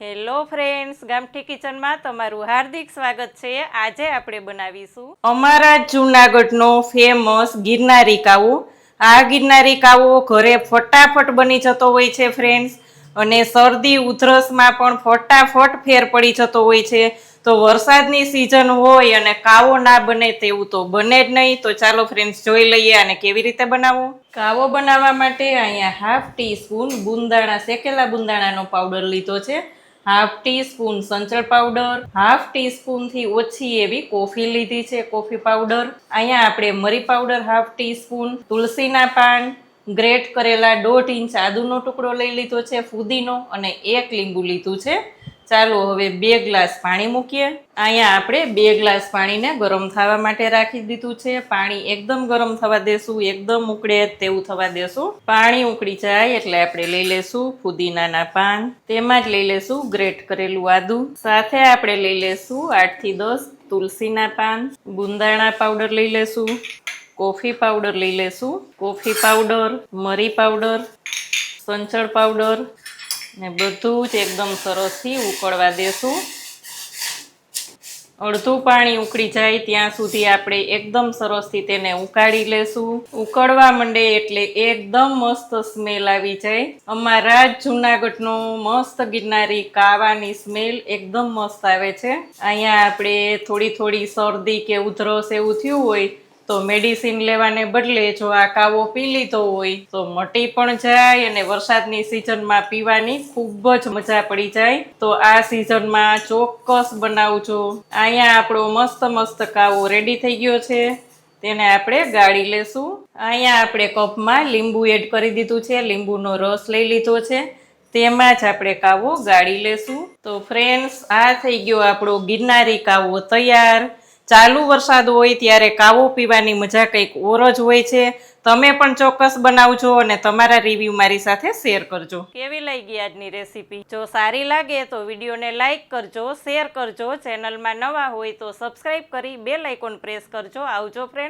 Hello friends ગામઠી કિચનમાં તમારું હાર્દિક સ્વાગત છે. આજે આપણે બનાવીશું અમારા જૂનાગઢનો ફેમસ ગિરનારી કાવો આ ગિરનારી કાવો ઘરે ફટાફટ બની જતો હોય છે ફ્રેન્ડ્સ અને શરદી, ઉધરસમાં પણ ફટાફટ ફેર પડી જતો હોય છે. તો વરસાદની સિઝન હોય અને કાવો ના બને તેવું તો બને જ નહીં. તો ચાલો ફ્રેન્ડ્સ જોઈ લઈએ અને કેવી રીતે બનાવો. કાવો બનાવવા માટે અહીંયા હાફ ટી સ્પૂન બુંદાણા, શેકેલા બુંદાણાનો પાવડર લીધો છે. હાફ ટી સ્પૂન સંચળ પાવડર, હાફ ટી સ્પૂનથી ઓછી એવી કોફી લીધી છે, કોફી પાવડર. અહીંયા આપણે મરી પાવડર હાફ ટી સ્પૂન તુલસીના પાન, ગ્રેટ કરેલા દોઢ ઇંચ આદુનો ટુકડો લઈ લીધો છે, ફુદીનો અને એક લીંબુ લીધું છે. ચાલો હવે બે ગ્લાસ પાણી મૂકીએ. અહીંયા આપણે બે ગ્લાસ પાણીને ગરમ થવા માટે રાખી દીધું છે. પાણી એકદમ ગરમ થવા દેશું, એકદમ ઉકળે તેવું થવા દેશું. પાણી ઉકળી જાય એટલે આપણે લઈ લેશું ફુદીનાના પાન. તેમાં જ લઈ લેશું ગ્રેટ કરેલું આદુ. સાથે આપણે લઈ લેશું આઠથી દસ તુલસીના પાન. ગુંદાણા પાવડર લઈ લેશું. કોફી પાવડર લઈ લેશું. કોફી પાવડર, મરી પાવડર, સંચળ પાવડર ને બધું જ એકદમ સરસથી ઉકળવા દેશું. અડધું પાણી ઉકળી જાય ત્યાં સુધી આપણે એકદમ સરસથી તેને ઉકાળી લેશું. ઉકળવા માંડે એટલે એકદમ મસ્ત સ્મેલ આવી જાય. અમારા જુનાગઢનો મસ્ત ગિરનારી કાવાની સ્મેલ એકદમ મસ્ત આવે છે. અહીંયા આપણે થોડી થોડી શરદી કે ઉધરસ એવું થયું હોય તો મેડિસિન લેવાને બદલે જો આ કાવો પી લીધો હોય, તો મટી પણ જાય અને વરસાદની સિઝનમાં પીવાની ખૂબ જ મજા પડી જાય. તો આ સિઝનમાં ચોક્કસ બનાવજો. અહીંયા આપણો મસ્ત મસ્ત કાવો રેડી થઈ ગયો છે. તેને આપણે ગાળી લેશું. અહીંયા આપણે કપમાં લીંબુ એડ કરી દીધું છે. લીંબુનો રસ લઈ લીધો છે. તેમાં જ આપણે કાવો ગાળી લેશું. તો ફ્રેન્ડ્સ આ થઈ ગયો આપણો ગિરનારી કાવો તૈયાર. ચાલુ વરસાદ હોય ત્યારે કાવો પીવાની મજા કંઈક ઓર જ હોય છે. તમે પણ ચોક્કસ બનાવજો અને તમારા રિવ્યૂ મારી સાથે શેર કરજો. કેવી લાગી આજની રેસીપી જો સારી લાગે તો વિડીયોને લાઇક કરજો શેર કરજો. ચેનલમાં નવા હોય તો સબસ્ક્રાઈબ કરી બે લાઇકોન પ્રેસ કરજો. આવજો ફ્રેન્ડ